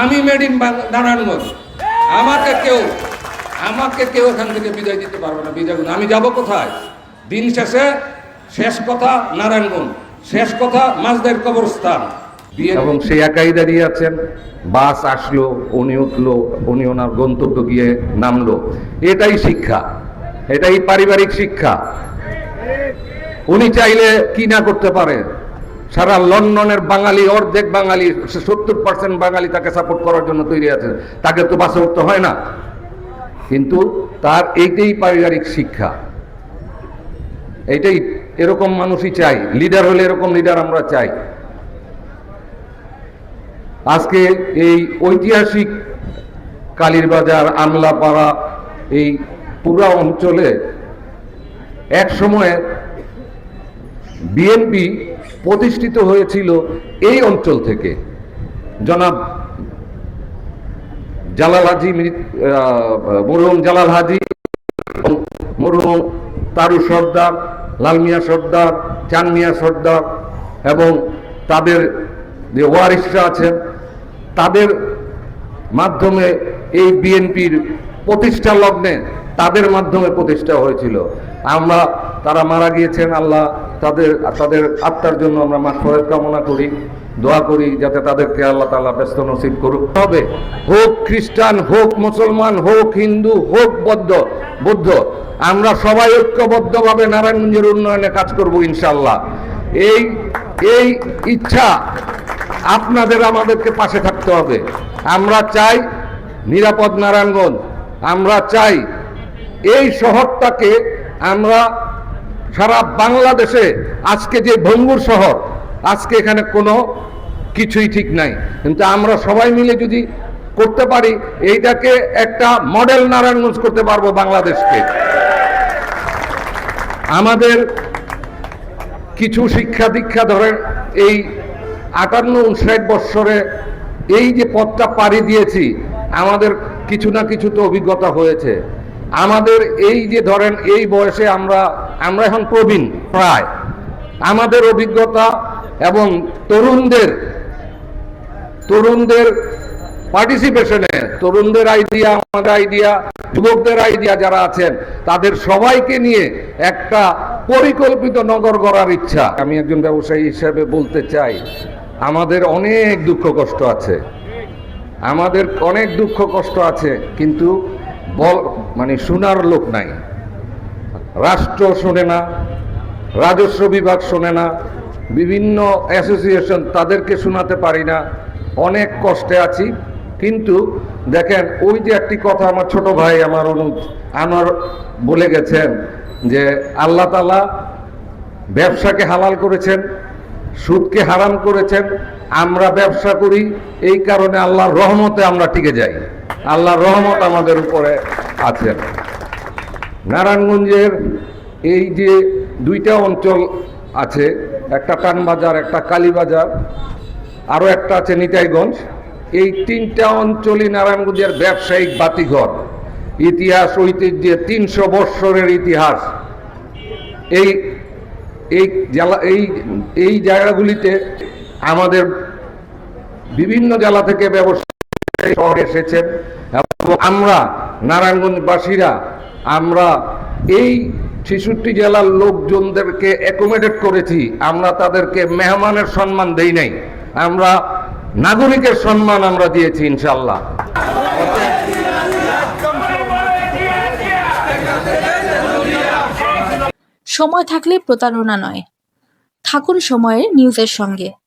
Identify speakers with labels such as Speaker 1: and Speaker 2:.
Speaker 1: আমি made in Narayanganj. আমাকে কেউ আমাকে কেউ এখান থেকে বিদায় দিতে পারবে না, বিদায় আমি যাব কোথায়? দিন শেষে শেষ কথা নারায়ণগঞ্জ, শেষ কথা মাঝদের কবরস্থান। এবং সে একাই দাঁড়িয়ে আছেন। বাস আসলো, উনি উঠল, উনি ওনার গন্তব্য গিয়ে নামলো। এটাই শিক্ষা, এটাই পারিবারিক শিক্ষা। উনি চাইলে কি না করতে পারে? সারা লন্ডনের বাঙালি, অর্ধেক বাঙালি, সত্তর পার্সেন্ট বাঙালি তাকে সাপোর্ট করার জন্য তৈরি আছে। তাকে তো বাসে উঠতে হয় না। কিন্তু তার এইটাই পারিবারিক শিক্ষা। এইটাই এরকম মানুষই চাই। লিডার হলে এরকম লিডার আমরা চাই। আজকে এই ঐতিহাসিক কালীরবাজার, আমলাপাড়া এই পুরা অঞ্চলে এক সময়ে বিএনপি প্রতিষ্ঠিত হয়েছিল এই অঞ্চল থেকে। জনাব জালাল হাজি মরহুম জালাল হাজি, মরহুম তারু সর্দার লালমিয়া সর্দার চানমিয়া সর্দার এবং তাদের যে ওয়ারিসরা আছেন, তাদের মাধ্যমে এই বিএনপির প্রতিষ্ঠা লগ্নে তাদের মাধ্যমে প্রতিষ্ঠা হয়েছিল। আমরা, তারা মারা গিয়েছেন, আল্লাহ তাদের তাদের আত্মার জন্য আমরা মাফরত কামনা করি, দোয়া করি যাতে তাদেরকে আল্লাহ তাআলা ব্যস্ত নসিব করুক। হবে হোক খ্রিস্টান, হোক মুসলমান, হোক হিন্দু, হোক বৌদ্ধ বৌদ্ধ, আমরা সবাই ঐক্যবদ্ধভাবে নারায়ণগঞ্জের উন্নয়নে কাজ করব ইনশাল্লাহ এই এই ইচ্ছা আপনাদের আমাদেরকে পাশে থাকতে হবে। আমরা চাই নিরাপদ নারায়ণগঞ্জ, আমরা চাই এই শহরটাকে আমরা সারা বাংলাদেশে আজকে যে ভঙ্গুর শহর, আজকে এখানে কোনো কিছুই ঠিক নাই। কিন্তু আমরা সবাই মিলে যদি করতে পারি, এইটাকে একটা মডেল নারায়ণগঞ্জ করতে পারব বাংলাদেশকে। আমাদের কিছু শিক্ষা দীক্ষা ধরেন এই আটান্ন উনষাট বৎসরে এই যে পথটা পাড়ি দিয়েছি, আমাদের কিছু না কিছু তো অভিজ্ঞতা হয়েছে। আমাদের এই যে ধরেন, এই বয়সে আমরা আমরা এখন প্রবীণ, প্রায়। আমাদের অভিজ্ঞতা এবং তরুণদের তরুণদের পার্টিসিপেশনে তরুণদের আইডিয়া আমাদের আইডিয়া যুবকদের আইডিয়া যারা আছেন, তাদের সবাইকে নিয়ে একটা পরিকল্পিত নগর গড়ার ইচ্ছা। আমি একজন ব্যবসায়ী হিসেবে বলতে চাই, আমাদের অনেক দুঃখ কষ্ট আছে। আমাদের অনেক দুঃখ কষ্ট আছে, কিন্তু বল মানে শোনার লোক নাই। রাষ্ট্র শোনে না, রাজস্ব বিভাগ শোনে না, বিভিন্ন অ্যাসোসিয়েশন তাদেরকে শোনাতে পারি না। অনেক কষ্টে আছি, কিন্তু দেখেন, ওই যে একটি কথা আমার ছোট ভাই, আমার অনু আমার বলে গেছেন যে, আল্লাহ তালা ব্যবসাকে হালাল করেছেন, সুদকে হারাম করেছেন, আমরা ব্যবসা করি, এই কারণে আল্লাহর রহমতে আমরা টিকে যাই। আল্লাহর রহমত আমাদের উপরে আছেন। নারায়ণগঞ্জের এই যে দুইটা অঞ্চল আছে, একটা টানবাজার একটা কালীবাজার আরও একটা আছে নিতাইগঞ্জ, এই তিনটা অঞ্চলই নারায়ণগঞ্জের ব্যবসায়িক বাতিঘর। ইতিহাস ঐতিহ্যে তিনশো বৎসরের ইতিহাস। এই এই জেলা, এই এই জায়গাগুলিতে আমাদের বিভিন্ন জেলা থেকে ব্যবসা শহরে এসেছেন এবং আমরা নারায়ণগঞ্জবাসীরা আমরা এই ছেষট্টি জেলার লোকজনদেরকে অ্যাকোমোডেট করেছি। আমরা তাদেরকে মেহমানের সম্মান দেই নাই। আমরা নাগরিকের সম্মান আমরা দিয়েছি ইনশাল্লাহ
Speaker 2: সময় থাকলে প্রতারণা নয়। থাকুন সময়ের নিউজের সঙ্গে।